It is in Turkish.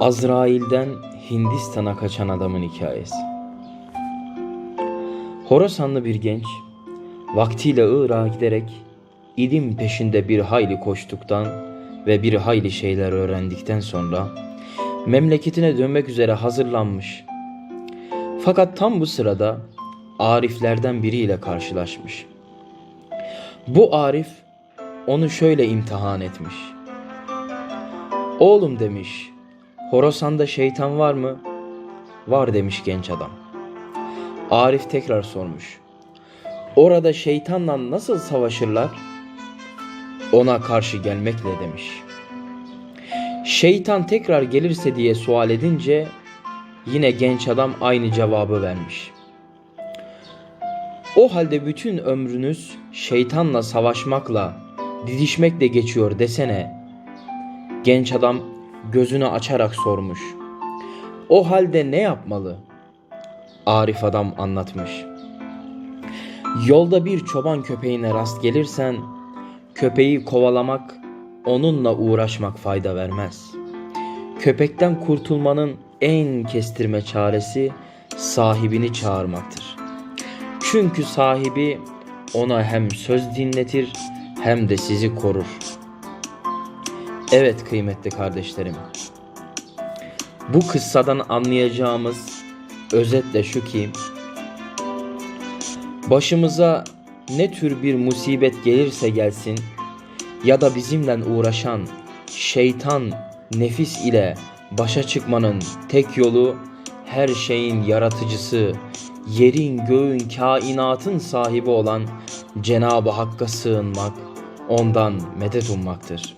Azrail'den Hindistan'a kaçan adamın hikayesi. Horasanlı bir genç, vaktiyle Irak'a giderek ilim peşinde bir hayli koştuktan ve bir hayli şeyler öğrendikten sonra memleketine dönmek üzere hazırlanmış. Fakat tam bu sırada ariflerden biriyle karşılaşmış. Bu arif onu şöyle imtihan etmiş. Oğlum demiş, Horasan'da şeytan var mı? Var demiş genç adam. Arif tekrar sormuş. Orada şeytanla nasıl savaşırlar? Ona karşı gelmekle demiş. Şeytan tekrar gelirse diye sual edince yine genç adam aynı cevabı vermiş. O halde bütün ömrünüz şeytanla savaşmakla, didişmekle geçiyor desene. Genç adam gözünü açarak sormuş. O halde ne yapmalı? Arif adam anlatmış. Yolda bir çoban köpeğine rast gelirsen, köpeği kovalamak, onunla uğraşmak fayda vermez. Köpekten kurtulmanın en kestirme çaresi sahibini çağırmaktır. Çünkü sahibi ona hem söz dinletir hem de sizi korur. Evet kıymetli kardeşlerim. Bu kıssadan anlayacağımız özetle şu ki başımıza ne tür bir musibet gelirse gelsin ya da bizimle uğraşan şeytan nefis ile başa çıkmanın tek yolu her şeyin yaratıcısı, yerin göğün kainatın sahibi olan Cenab-ı Hakk'a sığınmak, ondan medet ummaktır.